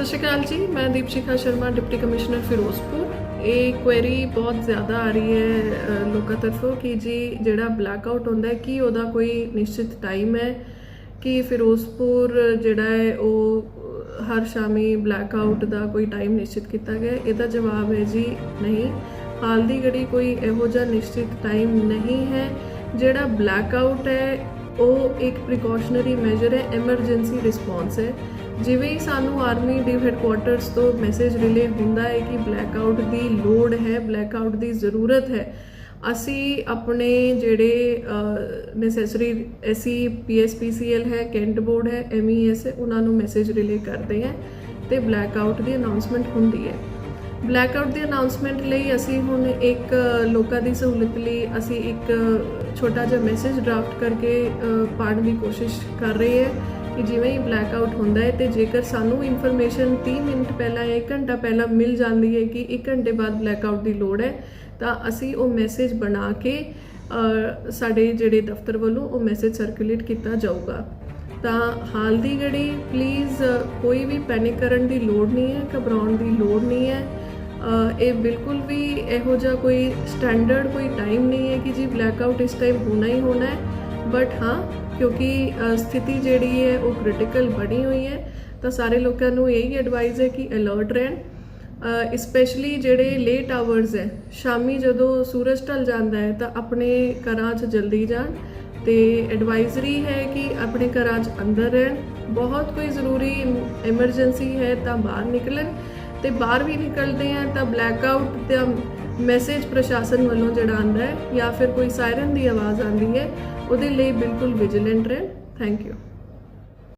ਸਤਿ ਸ਼੍ਰੀ ਅਕਾਲ ਜੀ, ਮੈਂ Deepshikha Sharma, deputy commissioner Ferozepur. ਇਹ ਕੁਐਰੀ ਬਹੁਤ ਜ਼ਿਆਦਾ ਆ ਰਹੀ ਹੈ ਲੋਕਾਂ ਤਰਫੋਂ ਕਿ ਜੀ ਜਿਹੜਾ ਬਲੈਕ ਆਊਟ ਹੁੰਦਾ ਹੈ, ਕੀ ਉਹਦਾ ਕੋਈ ਨਿਸ਼ਚਿਤ ਟਾਈਮ ਹੈ? ਕਿ ਫਿਰੋਜ਼ਪੁਰ ਜਿਹੜਾ ਹੈ, ਉਹ ਹਰ ਸ਼ਾਮੀ ਬਲੈਕ ਆਊਟ ਦਾ ਕੋਈ ਟਾਈਮ ਨਿਸ਼ਚਿਤ ਕੀਤਾ ਗਿਆ ਇਹਦਾ ਜਵਾਬ ਹੈ ਜੀ ਨਹੀਂ। ਹਾਲ ਦੀ ਘੜੀ ਕੋਈ ਇਹੋ ਜਿਹਾ ਨਿਸ਼ਚਿਤ ਟਾਈਮ ਨਹੀਂ ਹੈ। ਜਿਹੜਾ ਬਲੈਕ ਆਊਟ ਹੈ ਉਹ ਇੱਕ ਪ੍ਰੀਕਾਸ਼ਨਰੀ ਮੈਜਰ ਹੈ ਐਮਰਜੈਂਸੀ ਰਿਸਪੌਂਸ ਹੈ। ਜਿਵੇਂ ਹੀ ਸਾਨੂੰ ਆਰਮੀ ਦੇ ਹੈਡਕੁਆਟਰਸ ਤੋਂ ਮੈਸੇਜ ਰਿਲੇ ਹੁੰਦਾ ਹੈ ਕਿ ਬਲੈਕ ਆਊਟ ਦੀ ਲੋੜ ਹੈ ਬਲੈਕ ਆਊਟ ਦੀ ਜ਼ਰੂਰਤ ਹੈ, ਅਸੀਂ ਆਪਣੇ ਜਿਹੜੇ ਨੈਸੈਸਰੀ ਐਸੀ ਪੀਐਸਪੀਸੀਐਲ ਹੈ ਕੈਂਟ ਬੋਰਡ ਹੈ ਐਮਈਐਸ ਹੈ, ਉਹਨਾਂ ਨੂੰ ਮੈਸੇਜ ਰਿਲੇ ਕਰਦੇ ਹਾਂ ਤੇ ਬਲੈਕ ਆਊਟ ਦੀ ਅਨਾਉਂਸਮੈਂਟ ਹੁੰਦੀ ਹੈ। ਬਲੈਕ ਆਊਟ ਦੀ ਅਨਾਉਂਸਮੈਂਟ ਲਈ ਅਸੀਂ ਹੁਣ ਇੱਕ ਲੋਕਾਂ ਦੀ ਸਹੂਲਤ ਲਈ ਅਸੀਂ ਇੱਕ ਛੋਟਾ ਜਿਹਾ ਮੈਸੇਜ ਡਰਾਫਟ ਕਰਕੇ ਅ, ਪਾਉਣ ਦੀ ਕੋਸ਼ਿਸ਼ ਕਰ ਰਹੇ ਹਾਂ ਕਿ ਜਿਵੇਂ ਹੀ ਬਲੈਕ ਆਊਟ ਹੁੰਦਾ ਹੈ ਤੇ ਜੇਕਰ ਸਾਨੂੰ ਇਨਫੋਰਮੇਸ਼ਨ 30 ਮਿੰਟ ਪਹਿਲਾਂ ਜਾਂ 1 ਘੰਟਾ ਪਹਿਲਾਂ ਮਿਲ ਜਾਂਦੀ ਹੈ ਕਿ 1 ਘੰਟੇ ਬਾਅਦ ਬਲੈਕ ਆਊਟ ਦੀ ਲੋੜ ਹੈ ਤਾਂ ਅਸੀਂ ਉਹ ਮੈਸੇਜ ਬਣਾ ਕੇ ਸਾਡੇ ਜਿਹੜੇ ਦਫ਼ਤਰ ਵੱਲੋਂ ਉਹ ਮੈਸੇਜ ਸਰਕੂਲੇਟ ਕੀਤਾ ਜਾਊਗਾ। ਤਾਂ ਹਾਲ ਦੀ ਘੜੀ ਪਲੀਜ਼ ਕੋਈ ਵੀ ਪੈਨਿਕ ਕਰਨ ਦੀ ਲੋੜ ਨਹੀਂ ਹੈ ਘਬਰਾਉਣ ਦੀ ਲੋੜ ਨਹੀਂ ਹੈ। ਇਹ ਬਿਲਕੁਲ ਵੀ ਇਹੋ ਜਿਹਾ ਕੋਈ ਸਟੈਂਡਰਡ ਕੋਈ ਟਾਈਮ ਨਹੀਂ ਹੈ ਕਿ ਜੀ ਬਲੈਕ ਆਊਟ ਇਸ ਟਾਈਮ ਹੋਣਾ ਹੀ ਹੋਣਾ ਹੈ। ਬਟ ਹਾਂ, ਕਿਉਂਕਿ ਸਥਿਤੀ ਜਿਹੜੀ ਹੈ ਉਹ ਕ੍ਰਿਟੀਕਲ ਬਣੀ ਹੋਈ ਹੈ। ਤਾਂ ਸਾਰੇ ਲੋਕਾਂ ਨੂੰ ਇਹੀ ਐਡਵਾਈਸ ਹੈ ਕਿ ਅਲਰਟ ਰਹਿਣ। ਸਪੈਸ਼ਲੀ ਜਿਹੜੇ ਲੇਟ ਆਵਰਸ ਹੈ, ਸ਼ਾਮੀ ਜਦੋਂ ਸੂਰਜ ਢਲ ਜਾਂਦਾ ਹੈ, ਤਾਂ ਆਪਣੇ ਘਰਾਂ 'ਚ ਜਲਦੀ ਜਾਣ। ਤੇ ਐਡਵਾਈਜ਼ਰੀ ਹੈ ਕਿ ਆਪਣੇ ਘਰਾਂ 'ਚ ਅੰਦਰ ਰਹਿਣ। ਬਹੁਤ ਕੋਈ ਜ਼ਰੂਰੀ ਐਮਰਜੈਂਸੀ ਹੈ ਤਾਂ ਬਾਹਰ ਨਿਕਲਣ। ਤੇ ਬਾਹਰ ਵੀ ਨਿਕਲਦੇ ਆ ਤਾਂ ਬਲੈਕ ਆਊਟ ਦਾ ਮੈਸੇਜ ਪ੍ਰਸ਼ਾਸਨ ਵੱਲੋਂ ਜਿਹੜਾ ਆਂਦਾ ਹੈ ਜਾਂ ਫਿਰ ਕੋਈ ਸਾਇਰਨ ਦੀ ਆਵਾਜ਼ ਆਂਦੀ ਹੈ, ਉਹਦੇ ਲਈ ਬਿਲਕੁਲ ਵਿਜੀਲੈਂਟ ਰਹਿਣ। Thank you